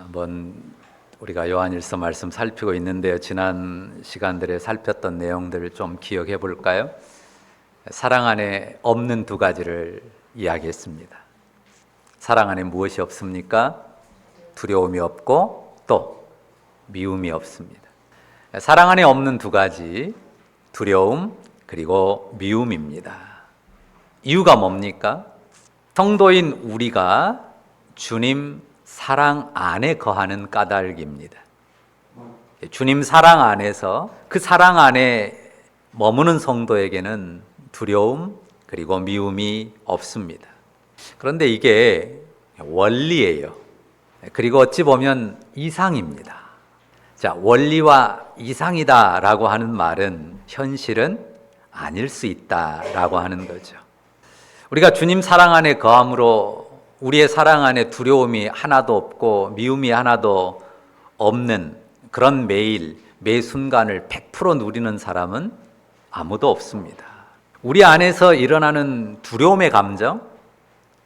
한번 우리가 요한일서 말씀 살피고 있는데요. 지난 시간들에 살폈던 내용들을 좀 기억해 볼까요? 사랑 안에 없는 두 가지를 이야기했습니다. 사랑 안에 무엇이 없습니까? 두려움이 없고 또 미움이 없습니다. 사랑 안에 없는 두 가지 두려움 그리고 미움입니다. 이유가 뭡니까? 성도인 우리가 주님 사랑 안에 거하는 까닭입니다. 주님 사랑 안에서 그 사랑 안에 머무는 성도에게는 두려움 그리고 미움이 없습니다. 그런데 이게 원리예요. 그리고 어찌 보면 이상입니다. 자, 원리와 이상이다라고 하는 말은 현실은 아닐 수 있다라고 하는 거죠. 우리가 주님 사랑 안에 거함으로 우리의 사랑 안에 두려움이 하나도 없고 미움이 하나도 없는 그런 매일 매 순간을 100% 누리는 사람은 아무도 없습니다. 우리 안에서 일어나는 두려움의 감정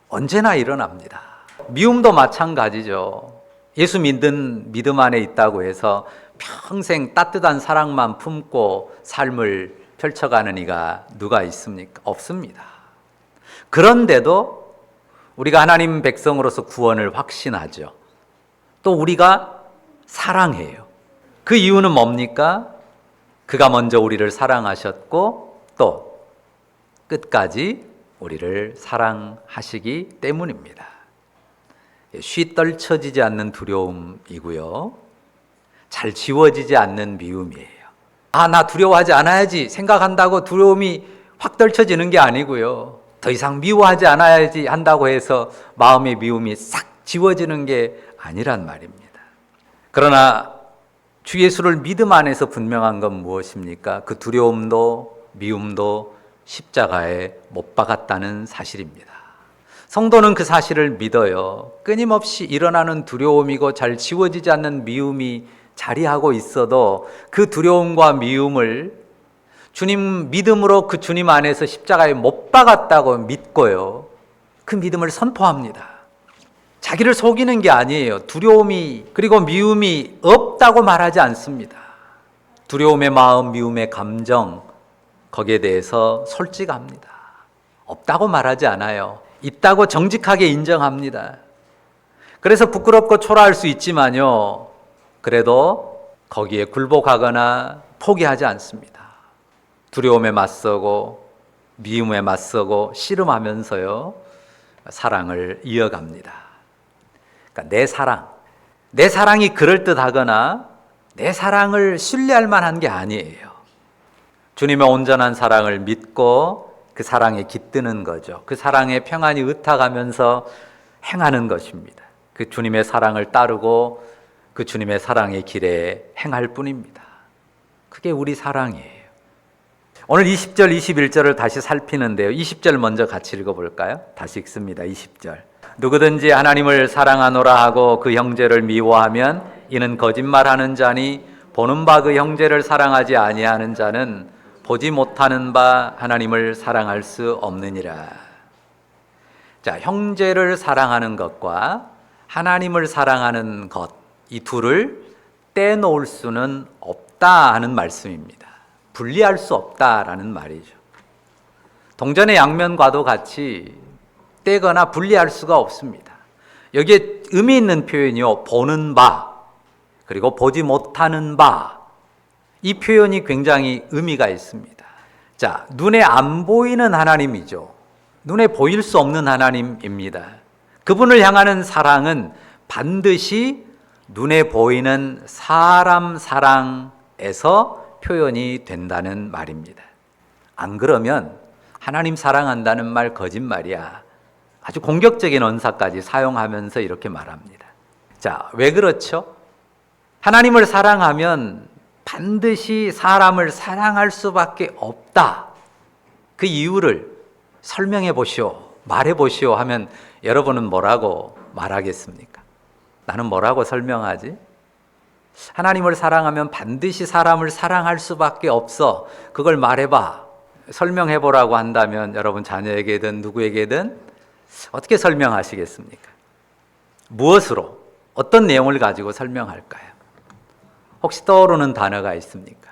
언제나 일어납니다. 미움도 마찬가지죠. 예수 믿는 믿음 안에 있다고 해서 평생 따뜻한 사랑만 품고 삶을 펼쳐가는 이가 누가 있습니까? 없습니다. 그런데도 우리가 하나님 백성으로서 구원을 확신하죠. 또 우리가 사랑해요. 그 이유는 뭡니까? 그가 먼저 우리를 사랑하셨고 또 끝까지 우리를 사랑하시기 때문입니다. 쉬 떨쳐지지 않는 두려움이고요. 잘 지워지지 않는 미움이에요. 아, 나 두려워하지 않아야지 생각한다고 두려움이 확 떨쳐지는 게 아니고요. 더 이상 미워하지 않아야지 한다고 해서 마음의 미움이 싹 지워지는 게 아니란 말입니다. 그러나 주 예수를 믿음 안에서 분명한 건 무엇입니까? 그 두려움도 미움도 십자가에 못 박았다는 사실입니다. 성도는 그 사실을 믿어요. 끊임없이 일어나는 두려움이고 잘 지워지지 않는 미움이 자리하고 있어도 그 두려움과 미움을 주님 믿음으로 그 주님 안에서 십자가에 못 박았다고 믿고요. 그 믿음을 선포합니다. 자기를 속이는 게 아니에요. 두려움이 그리고 미움이 없다고 말하지 않습니다. 두려움의 마음, 미움의 감정 거기에 대해서 솔직합니다. 없다고 말하지 않아요. 있다고 정직하게 인정합니다. 그래서 부끄럽고 초라할 수 있지만요. 그래도 거기에 굴복하거나 포기하지 않습니다. 두려움에 맞서고 미움에 맞서고 씨름하면서요. 사랑을 이어갑니다. 그러니까 내 사랑, 내 사랑이 그럴듯하거나 내 사랑을 신뢰할 만한 게 아니에요. 주님의 온전한 사랑을 믿고 그 사랑에 깃드는 거죠. 그 사랑에 평안히 의탁하면서 행하는 것입니다. 그 주님의 사랑을 따르고 그 주님의 사랑의 길에 행할 뿐입니다. 그게 우리 사랑이에요. 오늘 20절, 21절을 다시 살피는데요. 20절 먼저 같이 읽어볼까요? 다시 읽습니다. 20절. 누구든지 하나님을 사랑하노라 하고 그 형제를 미워하면 이는 거짓말하는 자니 보는 바 그 형제를 사랑하지 아니하는 자는 보지 못하는 바 하나님을 사랑할 수 없느니라. 자, 형제를 사랑하는 것과 하나님을 사랑하는 것, 이 둘을 떼놓을 수는 없다 하는 말씀입니다. 분리할 수 없다라는 말이죠. 동전의 양면과도 같이 떼거나 분리할 수가 없습니다. 여기에 의미 있는 표현이요. 보는 바, 그리고 보지 못하는 바. 이 표현이 굉장히 의미가 있습니다. 자, 눈에 안 보이는 하나님이죠. 눈에 보일 수 없는 하나님입니다. 그분을 향하는 사랑은 반드시 눈에 보이는 사람 사랑에서 표현이 된다는 말입니다. 안 그러면 하나님 사랑한다는 말 거짓말이야. 아주 공격적인 언사까지 사용하면서 이렇게 말합니다. 자, 왜 그렇죠? 하나님을 사랑하면 반드시 사람을 사랑할 수밖에 없다. 그 이유를 설명해 보시오, 말해 보시오 하면 여러분은 뭐라고 말하겠습니까? 나는 뭐라고 설명하지? 하나님을 사랑하면 반드시 사람을 사랑할 수밖에 없어. 그걸 말해봐. 설명해 보라고 한다면 여러분 자녀에게든 누구에게든 어떻게 설명하시겠습니까? 무엇으로? 어떤 내용을 가지고 설명할까요? 혹시 떠오르는 단어가 있습니까?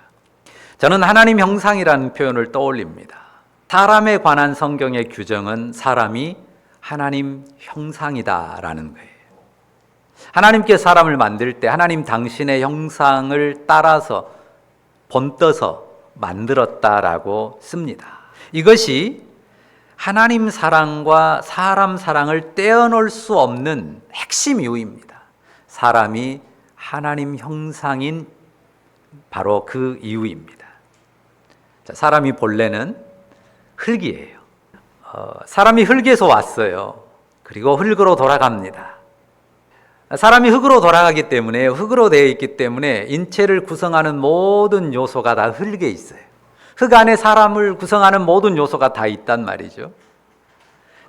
저는 하나님 형상이라는 표현을 떠올립니다. 사람에 관한 성경의 규정은 사람이 하나님 형상이다라는 거예요. 하나님께 사람을 만들 때 하나님 당신의 형상을 따라서 본떠서 만들었다라고 씁니다. 이것이 하나님 사랑과 사람 사랑을 떼어놓을 수 없는 핵심 이유입니다. 사람이 하나님 형상인 바로 그 이유입니다. 자, 사람이 본래는 흙이에요. 어, 사람이 흙에서 왔어요. 그리고 흙으로 돌아갑니다. 사람이 흙으로 돌아가기 때문에 흙으로 되어 있기 때문에 인체를 구성하는 모든 요소가 다 흙에 있어요. 흙 안에 사람을 구성하는 모든 요소가 다 있단 말이죠.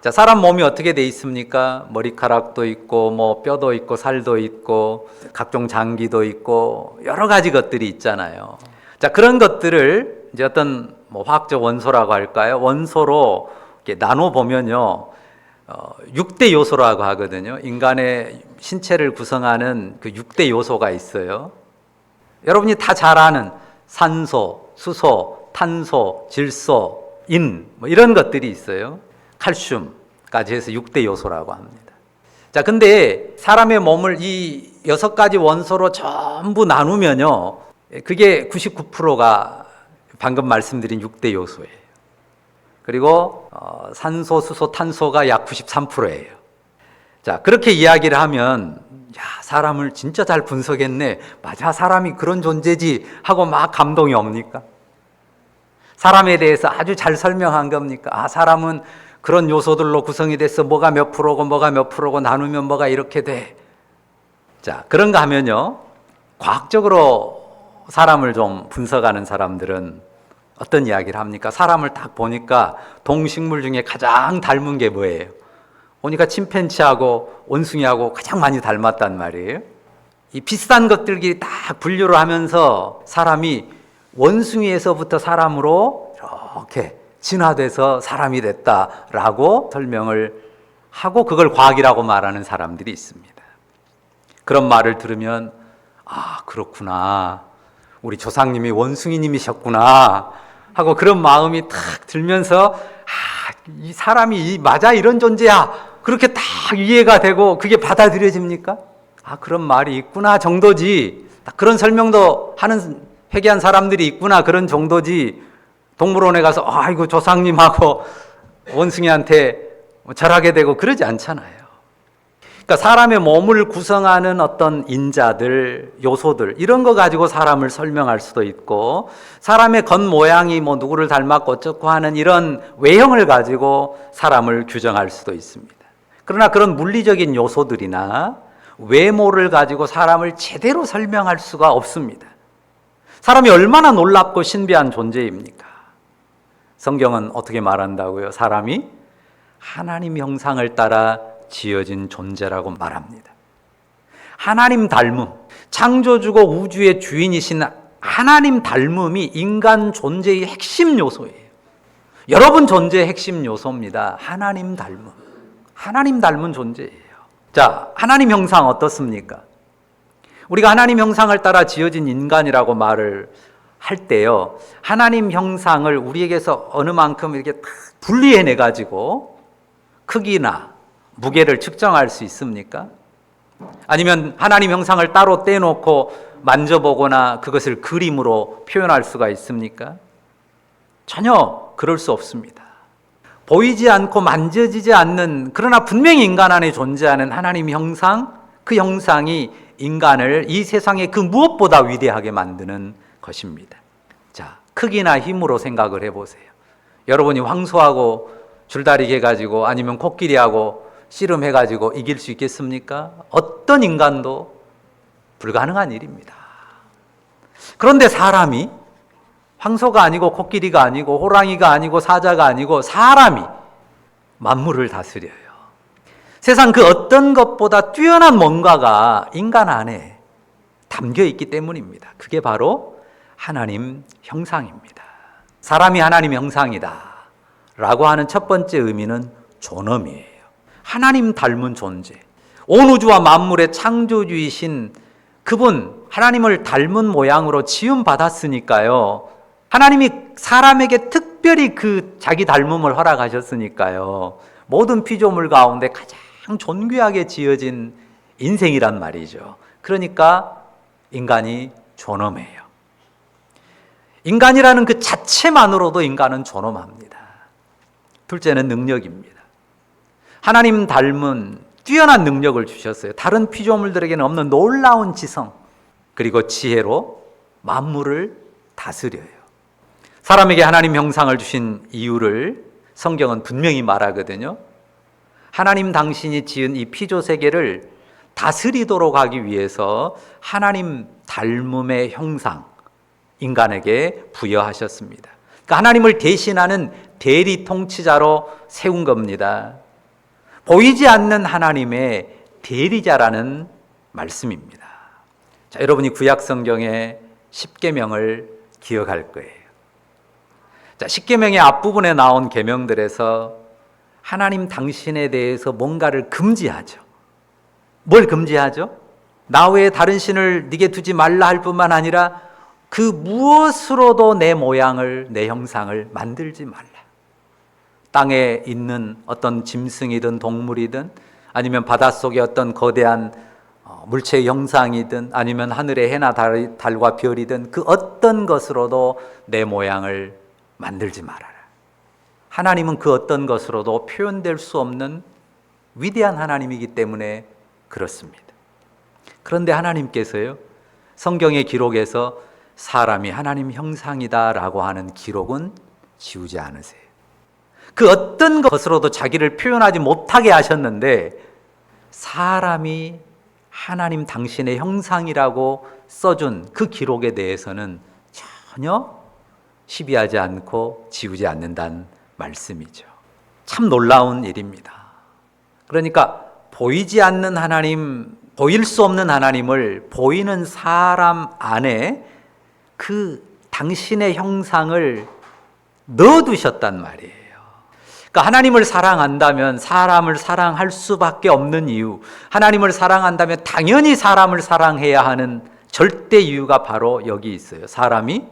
자, 사람 몸이 어떻게 돼 있습니까? 머리카락도 있고, 뭐, 뼈도 있고, 살도 있고, 각종 장기도 있고, 여러 가지 것들이 있잖아요. 자, 그런 것들을 이제 어떤 뭐 화학적 원소라고 할까요? 원소로 이렇게 나눠 보면요. 어, 6대 요소라고 하거든요. 인간의 신체를 구성하는 그 6대 요소가 있어요. 여러분이 다 잘 아는 산소, 수소, 탄소, 질소, 인, 뭐 이런 것들이 있어요. 칼슘까지 해서 6대 요소라고 합니다. 자, 근데 사람의 몸을 이 여섯 가지 원소로 전부 나누면요. 그게 99%가 방금 말씀드린 6대 요소예요. 그리고 어, 산소, 수소, 탄소가 약 93%예요. 자, 그렇게 이야기를 하면 야, 사람을 진짜 잘 분석했네. 맞아, 사람이 그런 존재지 하고 막 감동이 옵니까? 사람에 대해서 아주 잘 설명한 겁니까? 아, 사람은 그런 요소들로 구성이 돼서 뭐가 몇 프로고 뭐가 몇 프로고 나누면 뭐가 이렇게 돼. 자, 그런가 하면요. 과학적으로 사람을 좀 분석하는 사람들은 어떤 이야기를 합니까? 사람을 딱 보니까 동식물 중에 가장 닮은 게 뭐예요? 보니까 침팬치하고 원숭이하고 가장 많이 닮았단 말이에요. 이 비슷한 것들끼리 딱 분류를 하면서 사람이 원숭이에서부터 사람으로 이렇게 진화돼서 사람이 됐다라고 설명을 하고 그걸 과학이라고 말하는 사람들이 있습니다. 그런 말을 들으면 아, 그렇구나. 우리 조상님이 원숭이님이셨구나. 하고 그런 마음이 탁 들면서 아, 이 사람이 맞아 이런 존재야. 그렇게 딱 이해가 되고 그게 받아들여집니까? 아, 그런 말이 있구나 정도지. 그런 설명도 하는 회개한 사람들이 있구나 그런 정도지. 동물원에 가서 아이고 조상님하고 원숭이한테 절하게 되고 그러지 않잖아요. 그러니까 사람의 몸을 구성하는 어떤 인자들, 요소들 이런 거 가지고 사람을 설명할 수도 있고 사람의 겉 모양이 뭐 누구를 닮았고 어쩌고 하는 이런 외형을 가지고 사람을 규정할 수도 있습니다. 그러나 그런 물리적인 요소들이나 외모를 가지고 사람을 제대로 설명할 수가 없습니다. 사람이 얼마나 놀랍고 신비한 존재입니까? 성경은 어떻게 말한다고요? 사람이 하나님 형상을 따라 지어진 존재라고 말합니다. 하나님 닮음, 창조주고 우주의 주인이신 하나님 닮음이 인간 존재의 핵심 요소예요. 여러분 존재의 핵심 요소입니다. 하나님 닮음. 하나님 닮은 존재예요. 자, 하나님 형상 어떻습니까? 우리가 하나님 형상을 따라 지어진 인간이라고 말을 할 때요. 하나님 형상을 우리에게서 어느 만큼 이렇게 딱 분리해내 가지고 크기나 무게를 측정할 수 있습니까? 아니면 하나님 형상을 따로 떼놓고 만져보거나 그것을 그림으로 표현할 수가 있습니까? 전혀 그럴 수 없습니다. 보이지 않고 만져지지 않는 그러나 분명히 인간 안에 존재하는 하나님 형상, 그 형상이 인간을 이 세상의 그 무엇보다 위대하게 만드는 것입니다. 자, 크기나 힘으로 생각을 해보세요. 여러분이 황소하고 줄다리기 해가지고 아니면 코끼리하고 씨름해가지고 이길 수 있겠습니까? 어떤 인간도 불가능한 일입니다. 그런데 사람이 황소가 아니고 코끼리가 아니고 호랑이가 아니고 사자가 아니고 사람이 만물을 다스려요. 세상 그 어떤 것보다 뛰어난 뭔가가 인간 안에 담겨 있기 때문입니다. 그게 바로 하나님 형상입니다. 사람이 하나님 형상이다. 라고 하는 첫 번째 의미는 존엄이에요. 하나님 닮은 존재. 온 우주와 만물의 창조주이신 그분 하나님을 닮은 모양으로 지음 받았으니까요. 하나님이 사람에게 특별히 그 자기 닮음을 허락하셨으니까요. 모든 피조물 가운데 가장 존귀하게 지어진 인생이란 말이죠. 그러니까 인간이 존엄해요. 인간이라는 그 자체만으로도 인간은 존엄합니다. 둘째는 능력입니다. 하나님 닮은 뛰어난 능력을 주셨어요. 다른 피조물들에게는 없는 놀라운 지성, 그리고 지혜로 만물을 다스려요. 사람에게 하나님 형상을 주신 이유를 성경은 분명히 말하거든요. 하나님 당신이 지은 이 피조 세계를 다스리도록 하기 위해서 하나님 닮음의 형상, 인간에게 부여하셨습니다. 그러니까 하나님을 대신하는 대리 통치자로 세운 겁니다. 보이지 않는 하나님의 대리자라는 말씀입니다. 자, 여러분이 구약 성경의 10계명을 기억할 거예요. 자, 10계명의 앞부분에 나온 계명들에서 하나님 당신에 대해서 뭔가를 금지하죠. 뭘 금지하죠? 나 외에 다른 신을 네게 두지 말라 할 뿐만 아니라 그 무엇으로도 내 모양을 내 형상을 만들지 말라. 땅에 있는 어떤 짐승이든 동물이든 아니면 바닷속의 어떤 거대한 어, 물체의 형상이든 아니면 하늘의 해나 달, 달과 별이든 그 어떤 것으로도 내 모양을 만들지 말아라. 하나님은 그 어떤 것으로도 표현될 수 없는 위대한 하나님이기 때문에 그렇습니다. 그런데 하나님께서요, 성경의 기록에서 사람이 하나님 형상이다라고 하는 기록은 지우지 않으세요. 그 어떤 것으로도 자기를 표현하지 못하게 하셨는데 사람이 하나님 당신의 형상이라고 써준 그 기록에 대해서는 전혀 시비하지 않고 지우지 않는다는 말씀이죠. 참 놀라운 일입니다. 그러니까 보이지 않는 하나님, 보일 수 없는 하나님을 보이는 사람 안에 그 당신의 형상을 넣어두셨단 말이에요. 그러니까 하나님을 사랑한다면 사람을 사랑할 수밖에 없는 이유, 하나님을 사랑한다면 당연히 사람을 사랑해야 하는 절대 이유가 바로 여기 있어요. 사람이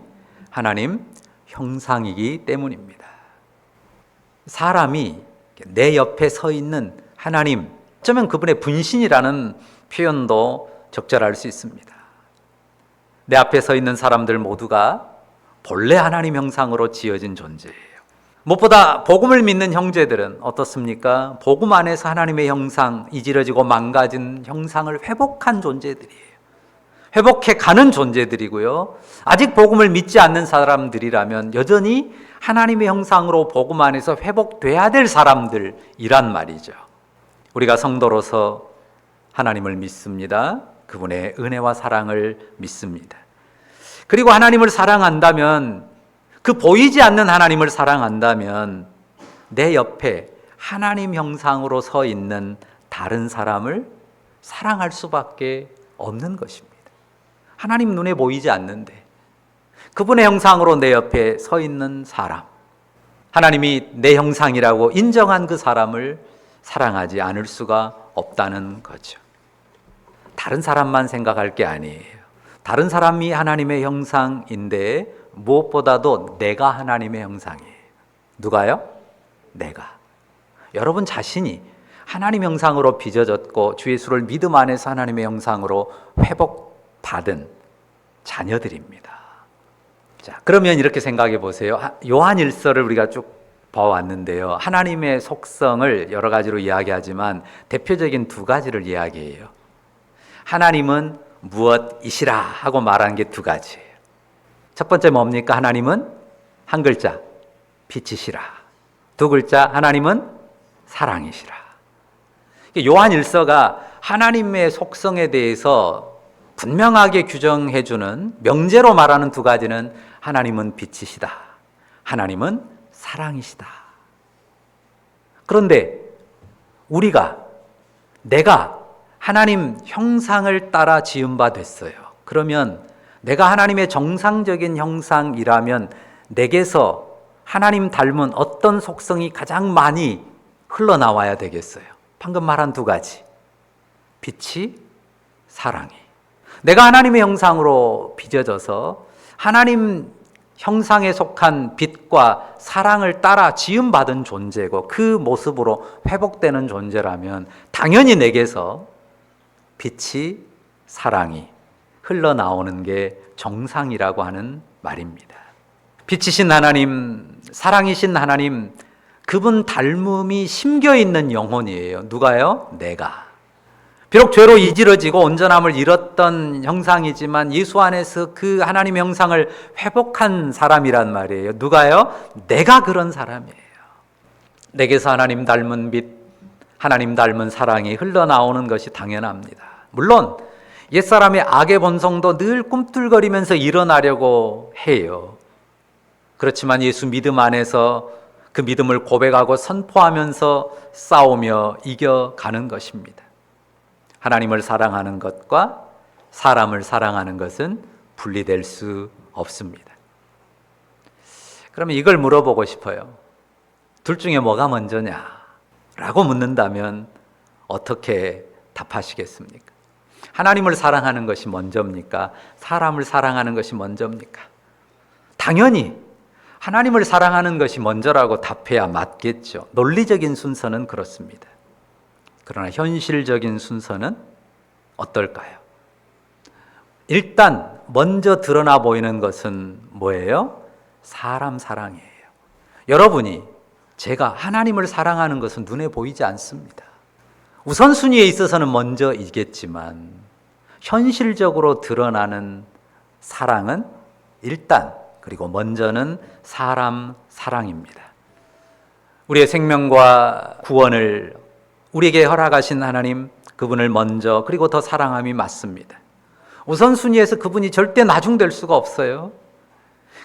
하나님 형상이기 때문입니다. 사람이 내 옆에 서 있는 하나님, 어쩌면 그분의 분신이라는 표현도 적절할 수 있습니다. 내 앞에 서 있는 사람들 모두가 본래 하나님 형상으로 지어진 존재예요. 무엇보다 복음을 믿는 형제들은 어떻습니까? 복음 안에서 하나님의 형상, 이지러지고 망가진 형상을 회복한 존재들이에요. 회복해 가는 존재들이고요. 아직 복음을 믿지 않는 사람들이라면 여전히 하나님의 형상으로 복음 안에서 회복돼야 될 사람들이란 말이죠. 우리가 성도로서 하나님을 믿습니다. 그분의 은혜와 사랑을 믿습니다. 그리고 하나님을 사랑한다면 그 보이지 않는 하나님을 사랑한다면 내 옆에 하나님 형상으로 서 있는 다른 사람을 사랑할 수밖에 없는 것입니다. 하나님 눈에 보이지 않는데 그분의 형상으로 내 옆에 서 있는 사람, 하나님이 내 형상이라고 인정한 그 사람을 사랑하지 않을 수가 없다는 거죠. 다른 사람만 생각할 게 아니에요. 다른 사람이 하나님의 형상인데 무엇보다도 내가 하나님의 형상이에요. 누가요? 내가. 여러분 자신이 하나님 형상으로 빚어졌고 주 예수를 믿음 안에서 하나님의 형상으로 회복받은 자녀들입니다. 자, 그러면 이렇게 생각해 보세요. 요한 일서를 우리가 쭉 봐왔는데요. 하나님의 속성을 여러 가지로 이야기하지만 대표적인 두 가지를 이야기해요. 하나님은 무엇이시라 하고 말하는 게두 가지예요. 첫 번째 뭡니까? 하나님은 한 글자, 빛이시라. 두 글자, 하나님은 사랑이시라. 요한 일서가 하나님의 속성에 대해서 분명하게 규정해주는 명제로 말하는 두 가지는 하나님은 빛이시다. 하나님은 사랑이시다. 그런데 우리가 내가 하나님 형상을 따라 지은 바 됐어요. 그러면 내가 하나님의 정상적인 형상이라면 내게서 하나님 닮은 어떤 속성이 가장 많이 흘러나와야 되겠어요. 방금 말한 두 가지. 빛이 사랑이. 내가 하나님의 형상으로 빚어져서 하나님 형상에 속한 빛과 사랑을 따라 지음받은 존재고 그 모습으로 회복되는 존재라면 당연히 내게서 빛이 사랑이 흘러나오는 게 정상이라고 하는 말입니다. 빛이신 하나님, 사랑이신 하나님, 그분 닮음이 심겨 있는 영혼이에요. 누가요? 내가. 비록 죄로 이지러지고 온전함을 잃었던 형상이지만 예수 안에서 그 하나님 형상을 회복한 사람이란 말이에요. 누가요? 내가 그런 사람이에요. 내게서 하나님 닮은 빛, 하나님 닮은 사랑이 흘러나오는 것이 당연합니다. 물론 옛사람의 악의 본성도 늘 꿈틀거리면서 일어나려고 해요. 그렇지만 예수 믿음 안에서 그 믿음을 고백하고 선포하면서 싸우며 이겨가는 것입니다. 하나님을 사랑하는 것과 사람을 사랑하는 것은 분리될 수 없습니다. 그러면 이걸 물어보고 싶어요. 둘 중에 뭐가 먼저냐? 라고 묻는다면 어떻게 답하시겠습니까? 하나님을 사랑하는 것이 먼저입니까? 사람을 사랑하는 것이 먼저입니까? 당연히 하나님을 사랑하는 것이 먼저라고 답해야 맞겠죠. 논리적인 순서는 그렇습니다. 그러나 현실적인 순서는 어떨까요? 일단 먼저 드러나 보이는 것은 뭐예요? 사람 사랑이에요. 여러분이 제가 하나님을 사랑하는 것은 눈에 보이지 않습니다. 우선순위에 있어서는 먼저이겠지만 현실적으로 드러나는 사랑은 일단 그리고 먼저는 사람 사랑입니다. 우리의 생명과 구원을 우리에게 허락하신 하나님 그분을 먼저 그리고 더 사랑함이 맞습니다. 우선순위에서 그분이 절대 나중될 수가 없어요.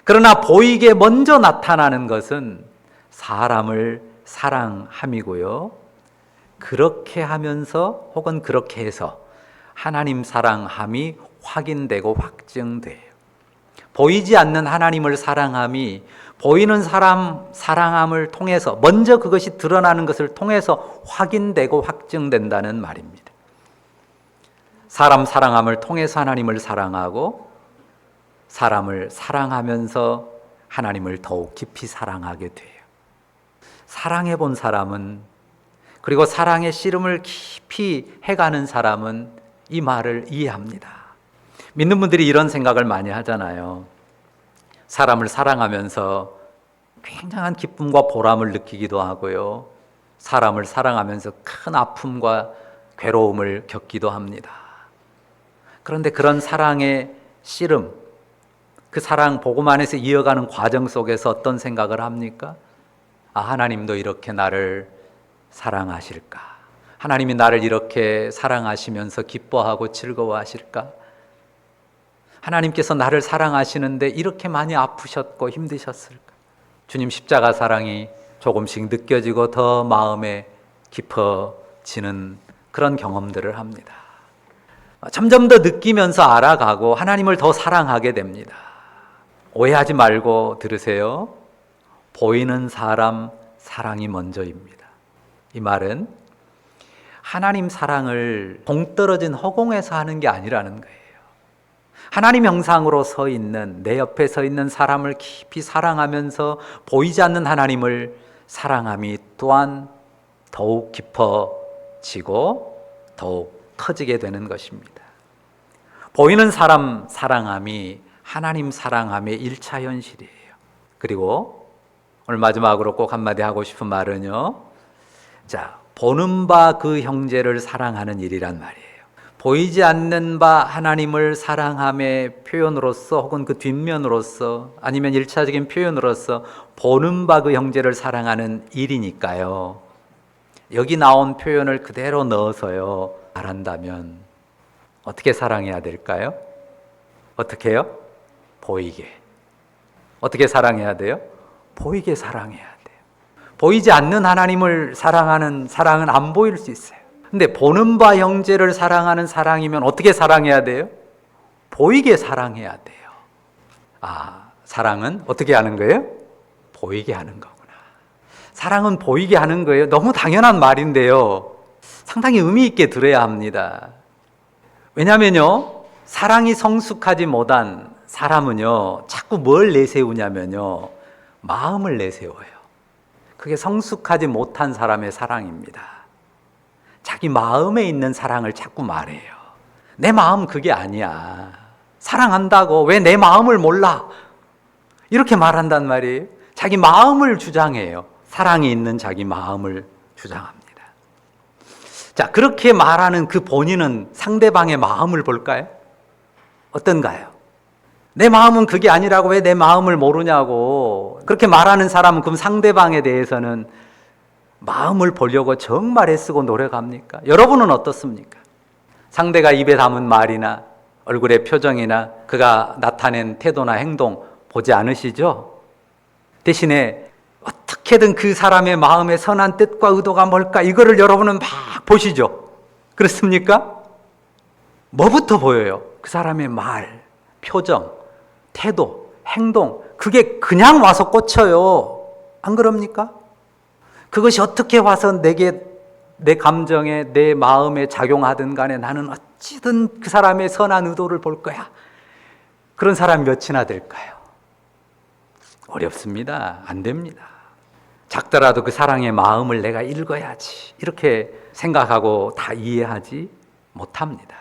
그러나 보이게 먼저 나타나는 것은 사람을 사랑함이고요. 그렇게 하면서 혹은 그렇게 해서 하나님 사랑함이 확인되고 확증돼요. 보이지 않는 하나님을 사랑함이 보이는 사람 사랑함을 통해서 먼저 그것이 드러나는 것을 통해서 확인되고 확증된다는 말입니다. 사람 사랑함을 통해서 하나님을 사랑하고 사람을 사랑하면서 하나님을 더욱 깊이 사랑하게 돼요. 사랑해 본 사람은 그리고 사랑의 씨름을 깊이 해가는 사람은 이 말을 이해합니다. 믿는 분들이 이런 생각을 많이 하잖아요. 사람을 사랑하면서 굉장한 기쁨과 보람을 느끼기도 하고요. 사람을 사랑하면서 큰 아픔과 괴로움을 겪기도 합니다. 그런데 그런 사랑의 씨름, 그 사랑 복음 안에서 이어가는 과정 속에서 어떤 생각을 합니까? 아, 하나님도 이렇게 나를 사랑하실까? 하나님이 나를 이렇게 사랑하시면서 기뻐하고 즐거워하실까? 하나님께서 나를 사랑하시는데 이렇게 많이 아프셨고 힘드셨을까? 주님 십자가 사랑이 조금씩 느껴지고 더 마음에 깊어지는 그런 경험들을 합니다. 점점 더 느끼면서 알아가고 하나님을 더 사랑하게 됩니다. 오해하지 말고 들으세요. 보이는 사람 사랑이 먼저입니다. 이 말은 하나님 사랑을 동떨어진 허공에서 하는 게 아니라는 거예요. 하나님 형상으로 서 있는 내 옆에 서 있는 사람을 깊이 사랑하면서 보이지 않는 하나님을 사랑함이 또한 더욱 깊어지고 더욱 커지게 되는 것입니다. 보이는 사람 사랑함이 하나님 사랑함의 1차 현실이에요. 그리고 오늘 마지막으로 꼭 한마디 하고 싶은 말은요. 자, 보는 바 그 형제를 사랑하는 일이란 말이에요. 보이지 않는 바 하나님을 사랑함의 표현으로서 혹은 그 뒷면으로서 아니면 일차적인 표현으로서 보는 바 그 형제를 사랑하는 일이니까요. 여기 나온 표현을 그대로 넣어서요. 말한다면 어떻게 사랑해야 될까요? 어떻게요? 보이게. 어떻게 사랑해야 돼요? 보이게 사랑해야 돼요. 보이지 않는 하나님을 사랑하는 사랑은 안 보일 수 있어요. 근데 보는 바 형제를 사랑하는 사랑이면 어떻게 사랑해야 돼요? 보이게 사랑해야 돼요. 아, 사랑은 어떻게 하는 거예요? 보이게 하는 거구나. 사랑은 보이게 하는 거예요. 너무 당연한 말인데요. 상당히 의미 있게 들어야 합니다. 왜냐면요, 사랑이 성숙하지 못한 사람은요, 자꾸 뭘 내세우냐면요, 마음을 내세워요. 그게 성숙하지 못한 사람의 사랑입니다. 자기 마음에 있는 사랑을 자꾸 말해요. 내 마음 그게 아니야. 사랑한다고 왜 내 마음을 몰라? 이렇게 말한단 말이에요. 자기 마음을 주장해요. 사랑이 있는 자기 마음을 주장합니다. 자, 그렇게 말하는 그 본인은 상대방의 마음을 볼까요? 어떤가요? 내 마음은 그게 아니라고 왜 내 마음을 모르냐고. 그렇게 말하는 사람은 그럼 상대방에 대해서는 마음을 보려고 정말 애쓰고 노력합니까? 여러분은 어떻습니까? 상대가 입에 담은 말이나 얼굴의 표정이나 그가 나타낸 태도나 행동 보지 않으시죠? 대신에 어떻게든 그 사람의 마음의 선한 뜻과 의도가 뭘까 이거를 여러분은 막 보시죠. 그렇습니까? 뭐부터 보여요? 그 사람의 말, 표정, 태도, 행동 그게 그냥 와서 꽂혀요. 안 그럽니까? 그것이 어떻게 와서 내게 내 감정에 내 마음에 작용하든 간에 나는 어찌든 그 사람의 선한 의도를 볼 거야. 그런 사람 몇이나 될까요? 어렵습니다. 안 됩니다. 작더라도 그 사랑의 마음을 내가 읽어야지. 이렇게 생각하고 다 이해하지 못합니다.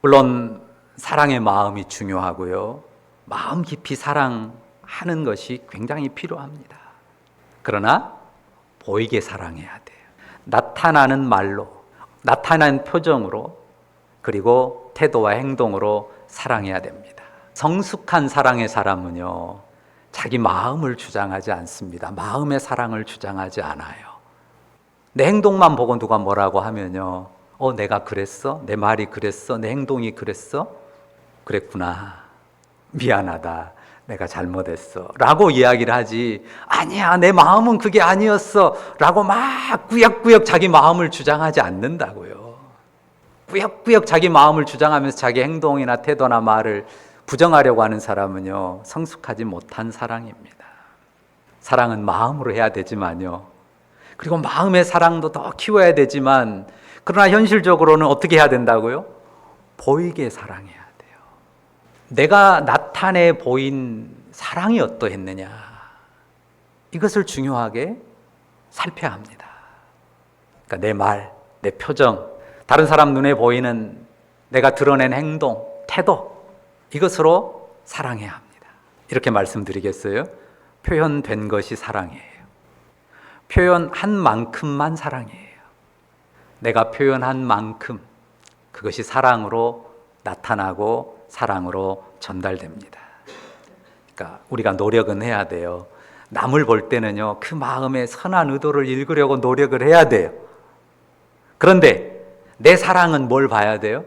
물론 사랑의 마음이 중요하고요. 마음 깊이 사랑하는 것이 굉장히 필요합니다. 그러나 보이게 사랑해야 돼요. 나타나는 말로, 나타난 표정으로, 그리고 태도와 행동으로 사랑해야 됩니다. 성숙한 사랑의 사람은요, 자기 마음을 주장하지 않습니다. 마음의 사랑을 주장하지 않아요. 내 행동만 보고 누가 뭐라고 하면요, 어, 내가 그랬어? 내 말이 그랬어? 내 행동이 그랬어? 그랬구나. 미안하다. 내가 잘못했어. 라고 이야기를 하지. 아니야, 내 마음은 그게 아니었어. 라고 막 꾸역꾸역 자기 마음을 주장하지 않는다고요. 꾸역꾸역 자기 마음을 주장하면서 자기 행동이나 태도나 말을 부정하려고 하는 사람은요, 성숙하지 못한 사랑입니다. 사랑은 마음으로 해야 되지만요. 그리고 마음의 사랑도 더 키워야 되지만, 그러나 현실적으로는 어떻게 해야 된다고요? 보이게 사랑해야 돼요. 내가 나타내 보인 사랑이 어떠했느냐. 이것을 중요하게 살펴야 합니다. 그러니까 내 말, 내 표정, 다른 사람 눈에 보이는 내가 드러낸 행동, 태도, 이것으로 사랑해야 합니다. 이렇게 말씀드리겠어요? 표현된 것이 사랑이에요. 표현한 만큼만 사랑이에요. 내가 표현한 만큼 그것이 사랑으로 나타나고 사랑으로 전달됩니다. 그러니까 우리가 노력은 해야 돼요. 남을 볼 때는요, 그 마음의 선한 의도를 읽으려고 노력을 해야 돼요. 그런데 내 사랑은 뭘 봐야 돼요?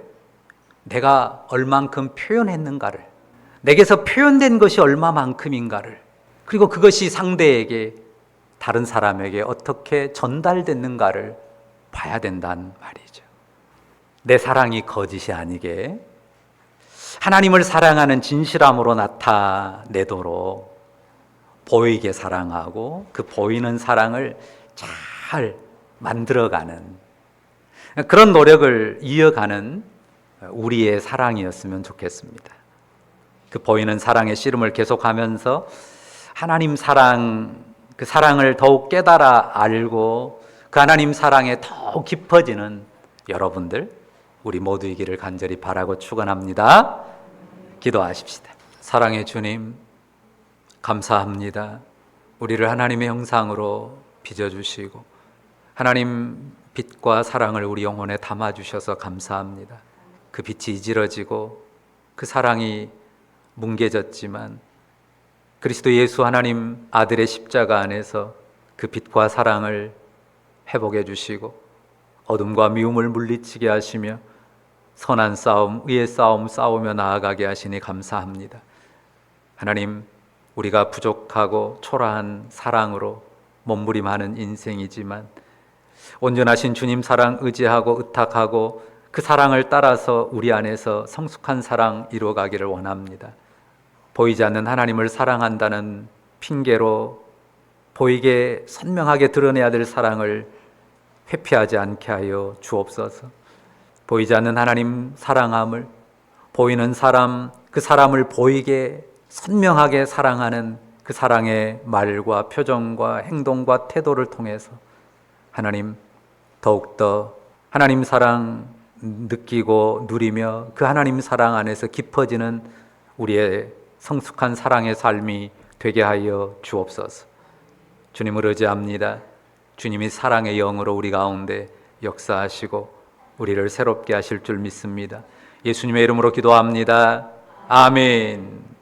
내가 얼만큼 표현했는가를, 내게서 표현된 것이 얼마만큼인가를, 그리고 그것이 상대에게, 다른 사람에게 어떻게 전달됐는가를 봐야 된다는 말이죠. 내 사랑이 거짓이 아니게 하나님을 사랑하는 진실함으로 나타내도록 보이게 사랑하고 그 보이는 사랑을 잘 만들어가는 그런 노력을 이어가는 우리의 사랑이었으면 좋겠습니다. 그 보이는 사랑의 씨름을 계속하면서 하나님 사랑, 그 사랑을 더욱 깨달아 알고 그 하나님 사랑에 더욱 깊어지는 여러분들, 우리 모두이기를 간절히 바라고 축원합니다. 기도하십시다. 사랑의 주님, 감사합니다. 우리를 하나님의 형상으로 빚어 주시고 하나님 빛과 사랑을 우리 영혼에 담아 주셔서 감사합니다. 그 빛이 이지러지고 그 사랑이 뭉개졌지만 그리스도 예수 하나님 아들의 십자가 안에서 그 빛과 사랑을 회복해 주시고 어둠과 미움을 물리치게 하시며 선한 싸움, 의의 싸움 싸우며 나아가게 하시니 감사합니다. 하나님, 우리가 부족하고 초라한 사랑으로 몸부림하는 인생이지만 온전하신 주님 사랑 의지하고 의탁하고 그 사랑을 따라서 우리 안에서 성숙한 사랑 이루어가기를 원합니다. 보이지 않는 하나님을 사랑한다는 핑계로 보이게 선명하게 드러내야 될 사랑을 회피하지 않게 하여 주옵소서. 보이지 않는 하나님 사랑함을 보이는 사람 그 사람을 보이게 선명하게 사랑하는 그 사랑의 말과 표정과 행동과 태도를 통해서 하나님 더욱더 하나님 사랑 느끼고 누리며 그 하나님 사랑 안에서 깊어지는 우리의 성숙한 사랑의 삶이 되게 하여 주옵소서. 주님을 의지합니다. 주님이 사랑의 영으로 우리 가운데 역사하시고 우리를 새롭게 하실 줄 믿습니다. 예수님의 이름으로 기도합니다. 아멘.